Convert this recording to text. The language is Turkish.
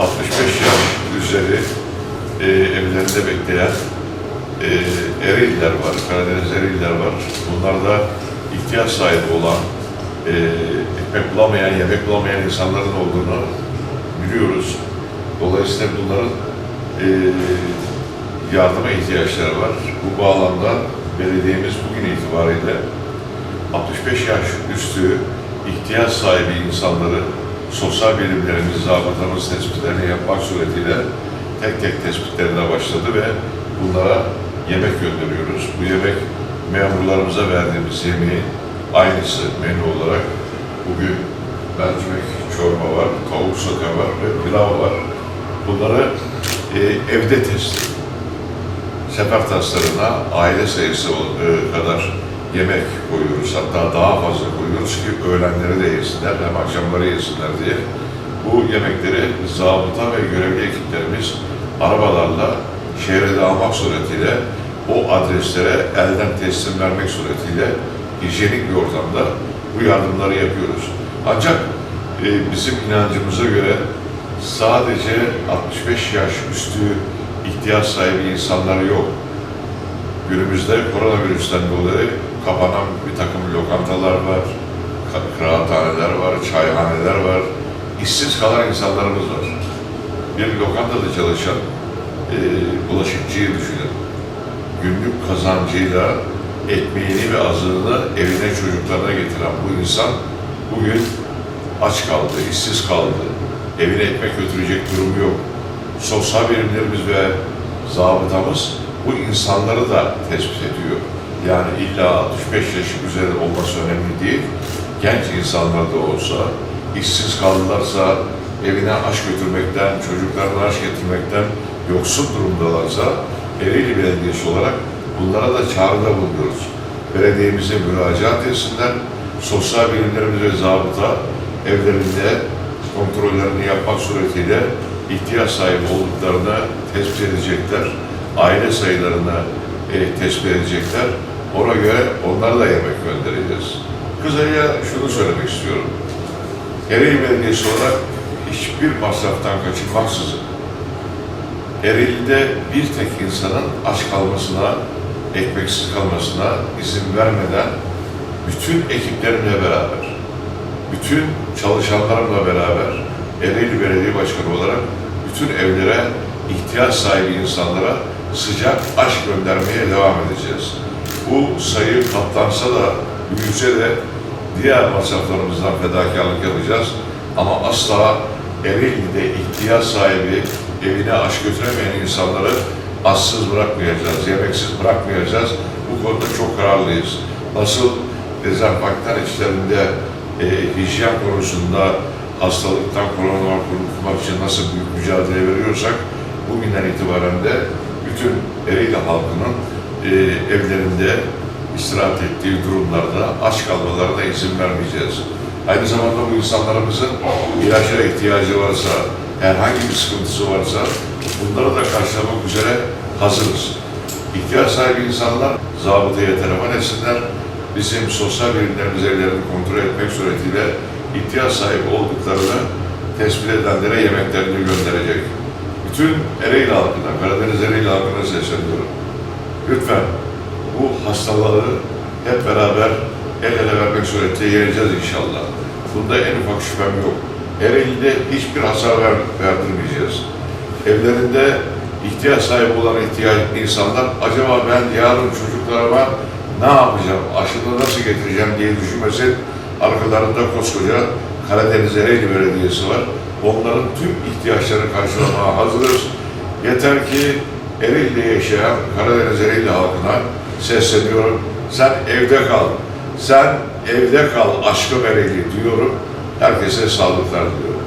65 yaş üzeri e, evlerinde bekleyen e, Ereğliler var, Karadeniz Ereğliler var. Bunlarda ihtiyaç sahibi olan, e, ekmek bulamayan, yemek bulamayan insanların olduğunu biliyoruz. Dolayısıyla bunların e, yardıma ihtiyaçları var. Bu bağlamda belediyemiz bugün itibariyle 65 yaş üstü ihtiyaç sahibi insanları sosyal bilimlerimiz, zabıtamız tespitlerini yapmak suretiyle tek tek tespitlerine başladı ve bunlara yemek gönderiyoruz. Bu yemek memurlarımıza verdiğimiz yemeğin aynısı menü olarak bugün mercimek çorba var, tavuk sote var ve pilav var. Bunları e, evde teslim sefer taslarına aile sayısı e, kadar yemek koyuyoruz. Hatta daha fazla koyuyoruz ki öğlenleri de yesinler hem akşamları yesinler diye. Bu yemekleri zabıta ve görevli ekiplerimiz arabalarla şehre de almak suretiyle o adreslere elden teslim vermek suretiyle hijyenik bir ortamda bu yardımları yapıyoruz. Ancak e, bizim inancımıza göre sadece 65 yaş üstü ihtiyaç sahibi insanları yok. Günümüzde koronavirüsten dolayı kapanan bir takım lokantalar var, kıraathaneler var, çayhaneler var. İşsiz kalan insanlarımız var. Bir lokantada çalışan e, bulaşıkçıyı düşünün. Günlük kazancıyla ekmeğini ve azığını evine çocuklarına getiren bu insan bugün aç kaldı, işsiz kaldı. Evine ekmek götürecek durumu yok sosyal birimlerimiz ve zabıtamız bu insanları da tespit ediyor. Yani illa 65 yaş üzeri olması önemli değil. Genç insanlar da olsa, işsiz kaldılarsa, evine aş götürmekten, çocuklarına aş getirmekten yoksul durumdalarsa, Ereğli Belediyesi olarak bunlara da çağrıda bulunuyoruz. Belediyemize müracaat etsinler, sosyal birimlerimiz ve zabıta evlerinde kontrollerini yapmak suretiyle ihtiyaç sahibi olduklarını tespit edecekler. Aile sayılarını e, tespit edecekler. Ona göre onlara da yemek göndereceğiz. Kısaca şunu söylemek istiyorum. Ereğli Belediyesi olarak hiçbir masraftan kaçınmaksızın Ereğli'de bir tek insanın aç kalmasına, ekmeksiz kalmasına izin vermeden bütün ekiplerimle beraber, bütün çalışanlarımla beraber Ereğli Belediye Başkanı olarak bütün evlere ihtiyaç sahibi insanlara sıcak aş göndermeye devam edeceğiz. Bu sayı katlansa da büyüse de diğer masraflarımızdan fedakarlık yapacağız. Ama asla Ereğli'de ihtiyaç sahibi evine aş götüremeyen insanları açsız bırakmayacağız, yemeksiz bırakmayacağız. Bu konuda çok kararlıyız. Nasıl dezenfektan işlerinde e, hijyen konusunda hastalıktan koronadan korunmak için nasıl büyük mücadele veriyorsak bugünden itibaren de bütün Ereğli halkının e, evlerinde istirahat ettiği durumlarda aç kalmalarına izin vermeyeceğiz. Aynı zamanda bu insanlarımızın ilaca ihtiyacı varsa, herhangi bir sıkıntısı varsa bunları da karşılamak üzere hazırız. İhtiyaç sahibi insanlar zabıtaya telefon etsinler, bizim sosyal birimlerimiz evlerini kontrol etmek suretiyle ihtiyaç sahibi olduklarını tespit edenlere yemeklerini gönderecek. Bütün Ereğli halkına, Karadeniz Ereğli halkına sesleniyorum. Lütfen bu hastalığı hep beraber el ele vermek suretiyle yeneceğiz inşallah. Bunda en ufak şüphem yok. Ereğli'de hiçbir hasar ver, verdirmeyeceğiz. Evlerinde ihtiyaç sahibi olan ihtiyaç insanlar acaba ben yarın çocuklarıma ne yapacağım, aşını nasıl getireceğim diye düşünmesin. Arkalarında koskoca Karadeniz Ereğli Belediyesi var. Onların tüm ihtiyaçlarını karşılamaya hazırız. Yeter ki Ereğli'de yaşayan Karadeniz Ereğli halkına sesleniyorum. Sen evde kal. Sen evde kal aşkım Ereğli diyorum. Herkese sağlıklar diliyorum.